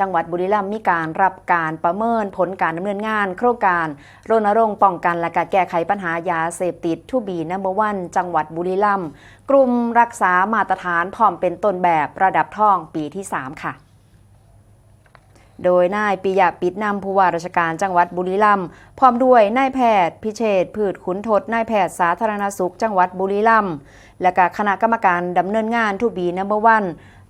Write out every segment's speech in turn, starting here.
จังหวัดบุรีรัมย์มีการรับการประเมินผลการดำเนินงาน โครงการรณรงค์ป้องกันและการแก้ไขปัญหายาเสพติดทูบีนัมเบอร์วันจังหวัดบุรีรัมย์กลุ่มรักษามาตรฐานพร้อมเป็นต้นแบบระดับท่องปีที่ 3 ค่ะโดยนายปิยะปิดนำผู้ว่าราชการจังหวัดบุรีรัมย์พร้อมด้วยนายแพทย์พิเชษพืชขุนทดนายแพทย์สาธารณสุขจังหวัดบุรีรัมย์และก็คณะกรรมการดำเนินงานทูบีนัมเบอร์วัน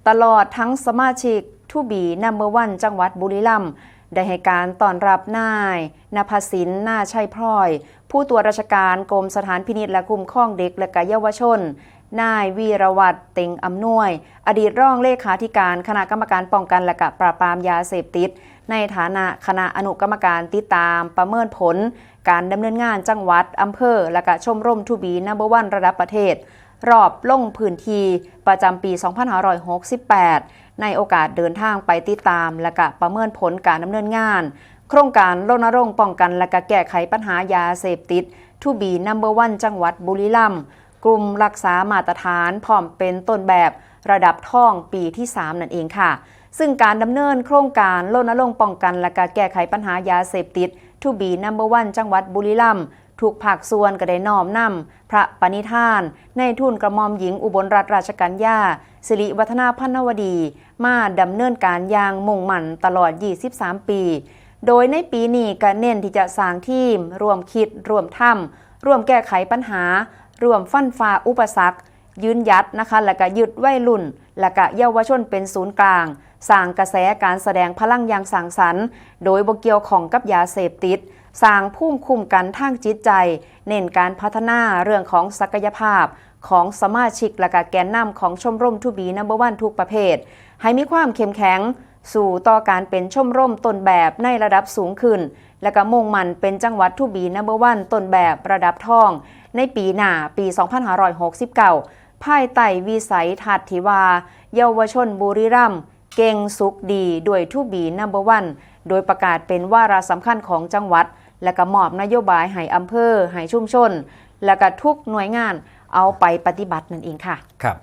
ตลอดทั้งสมาชิก ทูบีนัมเบอร์วันจังหวัดบุรีรัมย์ได้ให้การต้อนรับนายนภสินนาชัยพลอย ผู้ตรวจราชการกรมสถานพินิจและคุ้มครองเด็กและเยาวชน นายวีรวัตรเต็งอำนวย อดีตรองเลขาธิการคณะกรรมการป้องกันและกปราบปรามยาเสพติด ในฐานะคณะอนุกรรมการติดตามประเมินผล การดำเนินงานจังหวัดอำเภอ และกะชมรมทูบีนัมเบอร์วันระดับประเทศรอบลงพื้นที่ประจำปี 2568 ในโอกาสเดินทางไปติดตาม และกะประเมินผลการดำเนินงาน โครงการรณรงค์ป้องกันและกะแก้ไขปัญหายาเสพติดทูบีนัมเบอร์วันจังหวัดบุรีรัมย์กลุ่มรักษามาตรฐานพร้อมเป็นต้นแบบระดับท่องปีที่ 3 นั่นเองค่ะ ซึ่งการดำเนินโครงการรณรงค์ป้องกันและการแก้ไขปัญหายาเสพติดทูบีนัมเบอร์วันจังหวัดบุรีรัมย์ถูกผักส่วนก็ได้น้อมนำพระปณิธาน ในทุนกระหม่อมหญิงอุบลรัตนราชกัญญาสิริวัฒนาพันนวดี มาดำเนินการอย่างมุ่งมั่นตลอด 23 ปี โดยในปีนี้ก็เน้นที่จะสร้างทีม ร่วมคิด ร่วมทำร่วมแก้ไขปัญหา ร่วมฟันฝ่าอุปสรรค ยืนยัดนะคะ และก็ยึดไวัยรุ่น และก็เยาวชนเป็นศูนย์กลาง สร้างกระแสการแสดงพลังอย่างสร้างสรรค์ โดยบ่เกี่ยวของกับยาเสพติดสร้างภูมิคุ้มกันทางจิตใจ เน้นการพัฒนาเรื่องของศักยภาพของสมาชิกและก็แกนนำของชมรมทูบีนัมเบอร์วันทุกประเภทให้มีความเข้มแข็ง สู่ต่อการเป็นชมร่มต้นแบบในระดับสูงขึ้น และก็มุ่งมั่นเป็นจังหวัดทูบีนัมเบอร์วันต้นแบบระดับทอง ในปีหน้าปี 2569 ภายใต้วิสัยทัศน์ที่ว่าเยาวชนบุรีรัมย์เก่งสุขดีด้วยทูบีนัมเบอร์วันโดยประกาศเป็นวาระสำคัญของจังหวัด และก็มอบนโยบายให้อำเภอให้ชุมชน และก็ทุกหน่วยงานเอาไปปฏิบัตินั่นเองค่ะ ครับ